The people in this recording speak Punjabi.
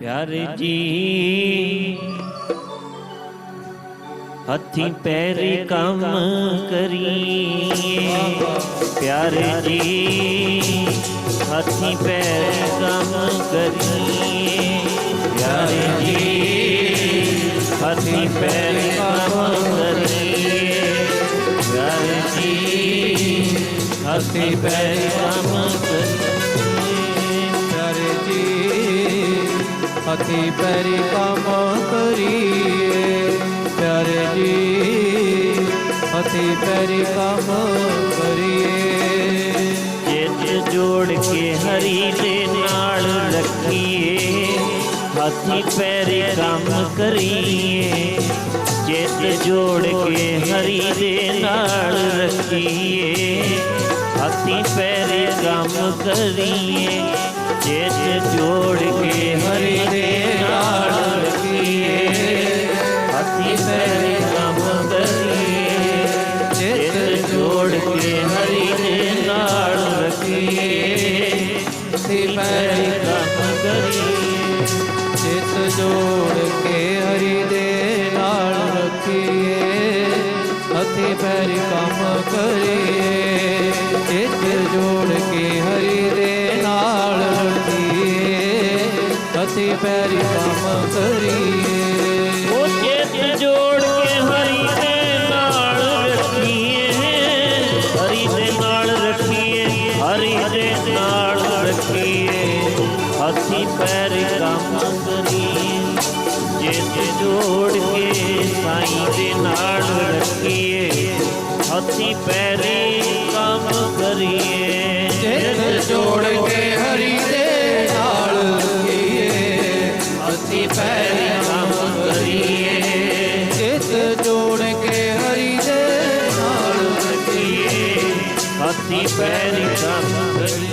ਪਿਆਰੇ ਜੀ। ਹੱਥੀ ਪੈਰੀ ਕੰਮ ਕਰੀਏ। ਪਿਆਰੇ ਜੀ। ਹੱਥੀ ਪੈਰੀ ਕੰਮ ਕਰੀਏ। ਪਿਆਰੇ ਜੀ। ਹੱਥੀ ਪੈਰੀ ਕੰਮ ਕਰੀਏ। ਪਿਆਰੇ ਜੀ। ਹੱਥੀ ਪੈਰੀ ਕੰਮ ਕਰੀਏ। ਹੱਥੀ ਪੈਰੀ ਕੰਮ ਕਰੀਏ। ਪਿਆਰੇ ਜੀ ਹੱਥੀ ਪੈਰੀ ਕੰਮ ਕਰੀਏ। ਜਿੱਤ ਜੋੜ ਕੇ ਹਰੀ ਦੇ ਨਾਲ ਰੱਖੀਏ। ਹੱਥੀ ਪੈਰੇ ਕੰਮ ਕਰੀਏ। ਜਿੱਤ ਜੋੜ ਕੇ ਹਰੀ ਦੇ ਨਾਲ ਰੱਖੀਏ। ਹੱਥੀ ਪੈਰੇ ਕੰਮ ਕਰੀਏ। ਜਿੱਤ ਜੋੜ ਕੇ ਹਰੀ ਦੇ ਨਾਲ ਰੱਖੀਏ ਹੱਥੀ ਪੈਰੇ ਕੰਮ ਕਰੀਏ ਜਿੱਤ ਜੋੜ ਕੇ ਹਰੀ ਦੇ ਨਾਲ ਰੱਖੀਏ ਹੱਥੀ ਪੈਰੀ ਕੰਮ ਕਰੀਏ ਚਿੱਤ ਜੋੜ ਕੇ ਹਰੀ ਦੇ ਨਾਲ ਰੱਖੀਏ ਹੱਥੀ ਪੈਰੀ ਕੰਮ ਕਰੀਏ। ਹੱਥੀ ਪੈਰੀ ਕੰਮ ਕਰੀਏ। ਉਹ ਚਿੱਤ ਜੋੜ ਕੇ ਹਰੀ ਦੇ ਨਾਲ ਰੱਖੀਏ। ਹਰੀ ਦੇ ਨਾਲ ਰੱਖੀਏ ਹਰੀ ਦੇ ਨਾਲ ਰੱਖੀਏ। ਹੱਥੀ ਪੈਰ ਕੰਮ ਕਰੀਏ। ਜਿੱਤ ਜੋੜ ਕੇ ਸਾਈਂ ਦੇ ਨਾਲ ਰੱਖੀਏ ਹੱਥੀ ਪੈਰੀ ਕੰਮ ਕਰੀਏ। ਚਿੱਤ ਜੋੜ ਕੇ ਹੱਥੀ ਪੈਰੀ ਕੰਮ ਕਰੀਏ